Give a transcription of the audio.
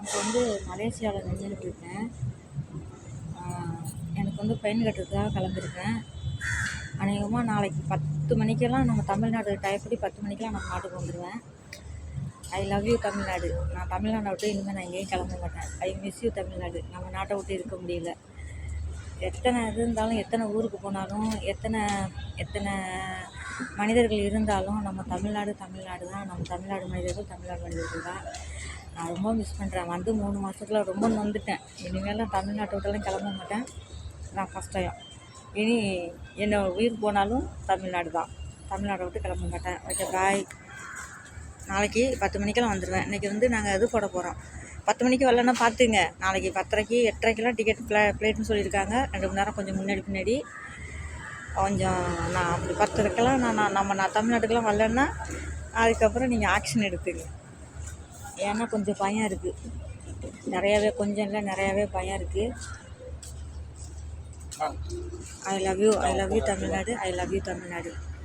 அப்போ வந்து மலேசியாவில் நின்றுட்டு இருக்கேன் எனக்கு வந்து பெயின் கட்டுறதுக்காக கிளம்பிருக்கேன் அநேகமாக நாளைக்கு பத்து மணிக்கெல்லாம் நம்ம தமிழ்நாடு டயப்படி பத்து மணிக்கெல்லாம் நம்ம நாட்டுக்கு வந்துடுவேன் ஐ லவ் யூ தமிழ்நாடு. நான் தமிழ்நாட்டை விட்டு இனிமேல் நான் எங்கேயும் கிளம்ப மாட்டேன். I miss you Tamil Nadu. நம்ம நாட்டை விட்டு இருக்க முடியல. எத்தனை இது இருந்தாலும் எத்தனை ஊருக்கு போனாலும் எத்தனை எத்தனை மனிதர்கள் இருந்தாலும் நம்ம தமிழ்நாடு தமிழ்நாடு தான். நம்ம தமிழ்நாடு மனிதர்கள் தமிழ்நாடு மனிதர்கள் தான். நான் ரொம்ப மிஸ் பண்ணுறேன் வந்து மூணு மாதத்துல ரொம்ப நொந்துட்டேன். இனிமேலாம் தமிழ்நாட்டை விட்டாலும் கிளம்ப மாட்டேன். நான் ஃபஸ்ட் டைம் இனி என்ன உயிர் போனாலும் தமிழ்நாடு தான். தமிழ்நாட்டை விட்டு கிளம்ப மாட்டேன். ஓகே பாய் நாளைக்கு பத்து மணிக்கெல்லாம் வந்துடுவேன் இன்றைக்கி வந்து நாங்கள் இது போட போகிறோம் பத்து மணிக்கு வரலன்னா பார்த்துங்க நாளைக்கு பத்தரைக்கு எட்டரைக்கெல்லாம் டிக்கெட் ப்ளே ப்ளேட்னு சொல்லியிருக்காங்க. ரெண்டு மணி நேரம் கொஞ்சம் முன்னாடி பின்னாடி. கொஞ்சம் நான் அப்படி பத்தரைக்கெல்லாம் நான் நான் நம்ம நான் தமிழ்நாட்டுக்கெல்லாம் வரலன்னா அதுக்கப்புறம் நீங்கள் ஆக்ஷன் எடுத்துங்க ஏன்னா கொஞ்சம் பயம் இருக்குது நிறையாவே கொஞ்சம் இல்லை நிறையாவே பயம் இருக்குது I love you I love you Tamil Nadu I love you Tamil Nadu